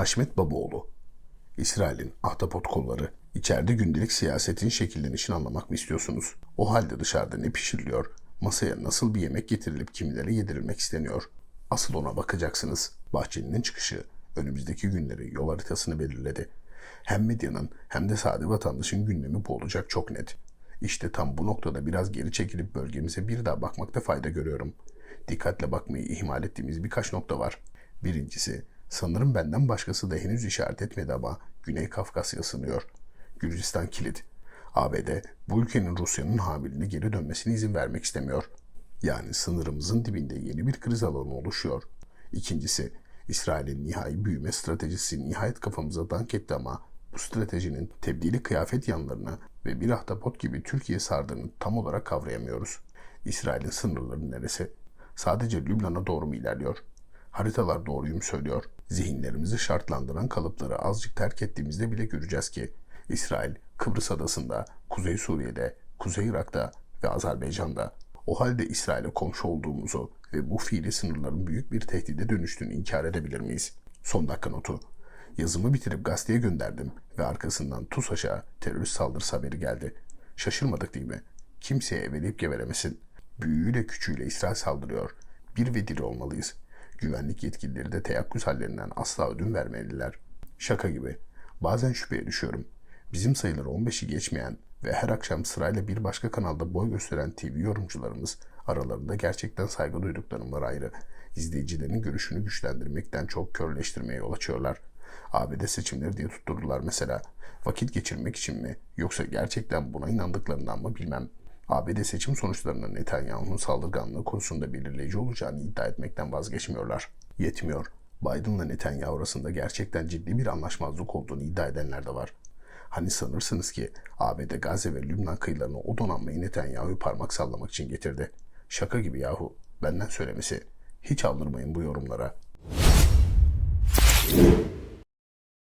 Haşmet Babaoğlu İsrail'in ahtapot kolları. İçeride gündelik siyasetin şekillenişini anlamak mı istiyorsunuz? O halde dışarıda ne pişiriliyor? Masaya nasıl bir yemek getirilip kimlere yedirilmek isteniyor? Asıl ona bakacaksınız. Bahçeli'nin çıkışı önümüzdeki günleri yol haritasını belirledi. Hem medyanın hem de sade vatandaşın gündemi bu olacak çok net. İşte tam bu noktada biraz geri çekilip bölgemize bir daha bakmakta fayda görüyorum. Dikkatle bakmayı ihmal ettiğimiz birkaç nokta var. Birincisi, sanırım benden başkası da henüz işaret etmedi ama Güney Kafkasya ısınıyor. Gürcistan kilit. ABD bu ülkenin Rusya'nın hamiline geri dönmesine izin vermek istemiyor. Yani sınırımızın dibinde yeni bir kriz alanı oluşuyor. İkincisi, İsrail'in nihai büyüme stratejisi nihayet kafamıza dank etti ama bu stratejinin tebdili kıyafet yanlarını ve bir ahtapot gibi Türkiye sardığını tam olarak kavrayamıyoruz. İsrail'in sınırları neresi? Sadece Lübnan'a doğru mu ilerliyor? Haritalar doğruyu mu söylüyor? Zihinlerimizi şartlandıran kalıpları azıcık terk ettiğimizde bile göreceğiz ki İsrail, Kıbrıs Adası'nda, Kuzey Suriye'de, Kuzey Irak'ta ve Azerbaycan'da. O halde İsrail'e komşu olduğumuzu ve bu fiili sınırların büyük bir tehdide dönüştüğünü inkar edebilir miyiz? Son dakika notu. Yazımı bitirip gazeteye gönderdim ve arkasından TUSAŞ'a terörist saldırısı haberi geldi. Şaşırmadık değil mi? Kimseye eveleyip geveremesin. Büyüğüyle küçüğüyle İsrail saldırıyor. Bir ve diri olmalıyız. Güvenlik yetkilileri de teyakkuz hallerinden asla ödün vermeliler. Şaka gibi. Bazen şüpheye düşüyorum. Bizim sayıları 15'i geçmeyen ve her akşam sırayla bir başka kanalda boy gösteren TV yorumcularımız aralarında gerçekten saygı duyduklarım var ayrı. İzleyicilerin görüşünü güçlendirmekten çok körleştirmeye yol açıyorlar. ABD seçimleri diye tutturdular mesela. Vakit geçirmek için mi yoksa gerçekten buna inandıklarından mı bilmem. ABD seçim sonuçlarının Netanyahu'nun saldırganlığı konusunda belirleyici olacağını iddia etmekten vazgeçmiyorlar. Yetmiyor. Biden'la Netanyahu arasında gerçekten ciddi bir anlaşmazlık olduğunu iddia edenler de var. Hani sanırsınız ki ABD Gazze ve Lübnan kıyılarına o donanmayı Netanyahu'yu parmak sallamak için getirdi. Şaka gibi yahu. Benden söylemesi. Hiç aldırmayın bu yorumlara.